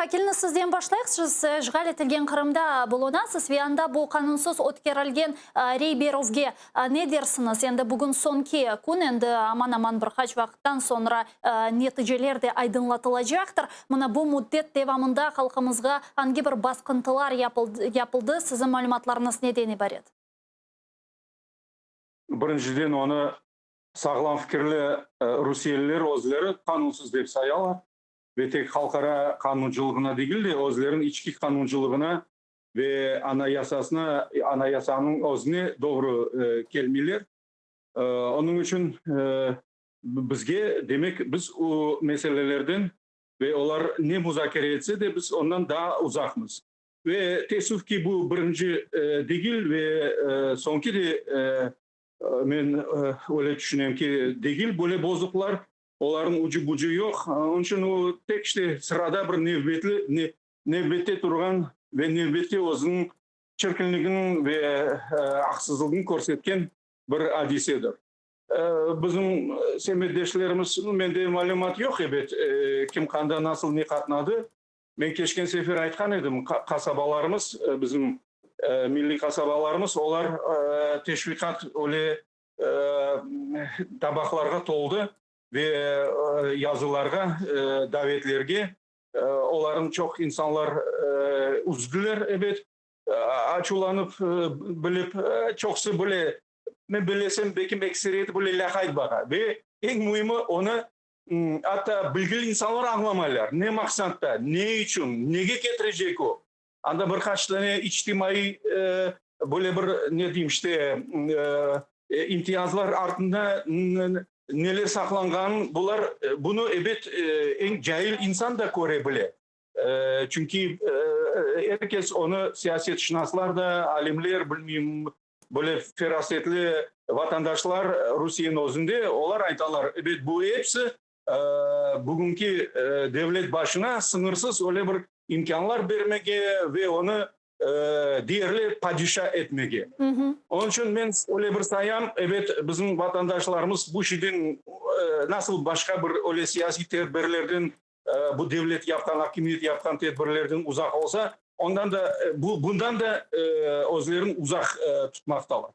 вәкіліні сізден башлайық сіз жғал етілген қырымда болонасыз вианда бұл қанунсыз өткерілген рейберовге не дерсіңіз енді бүгін соңки күн енді аман аман бір қанша уақыттан соңра нәтижелер де жақтыр. мына бұл мүддет девамында халқымызға қанги бір басқынтылар япылды сіздің мәліматларыңыз неден ибарет біріншіден оны сағлам фікірлі русиелілер өздері қанунсыз деп сай ve tek halkara kanunculuğuna değil de özlerin içki kanunculuğuna ve anayasasına, anayasanın özüne doğru e, gelmeler. E, onun için e, bizge demek biz o meselelerden ve onlar ne müzakere etse de biz ondan daha uzakmız. Ve tesadüf ki bu birinci e, değil ve e, sonki de e, e men e, öyle düşünüyorum ki değil böyle bozuklar олардың ұжы бұжы жоқ оның үшін ол тек сырада бір невбетлі невбетте тұрған ве нәубетте өзінің шіркінлігін ве ақсыздығын көрсеткен бір әдіседір біздің семейдешілеріміз менде мәлімат жоқ ебет кім қанда насыл не қатынады мен кешкен сефер айтқан едім қасабаларымыз біздің милли қасабаларымыз олар тешвиқат оле табақларға толды ve e, yazılarga, davetlerge оларын чоқ инсанлар үзгілер әбет ачуланып біліп чоқсы біле мен білесем бекім эксерет біле ләхайт баға бе ең мұйымы оны ата білгіл инсанлар аңламайлар не мақсатта не үшін неге кетірежек о анда бір қаштане ичтимаи бөле бір не дейміште имтиязлар артында нелер сақланған бұлар бұны әбет ең жайыл инсан да көре біле ә, чүнки еркес оны саясатшынаслар да әлемлер білмеймін более ферасетлі ватандашылар русияның өзінде олар айталар Әбет, бұл епсі бүгінгі башына сыңырсыз оле бір имканлар бермеге ве оны ә, э, дерлі падиша етмеге он үшін мен өле бір саям эбет біздің ватандашларымыз бушиден ә, э, насыл башқа бір өле саяси тедбірлерден ә, э, бұл девлет яптан акимет яптан ұзақ олса, ондан да бұ, бұндан да ә, өзлерін ұзақ ә, тұтмақталар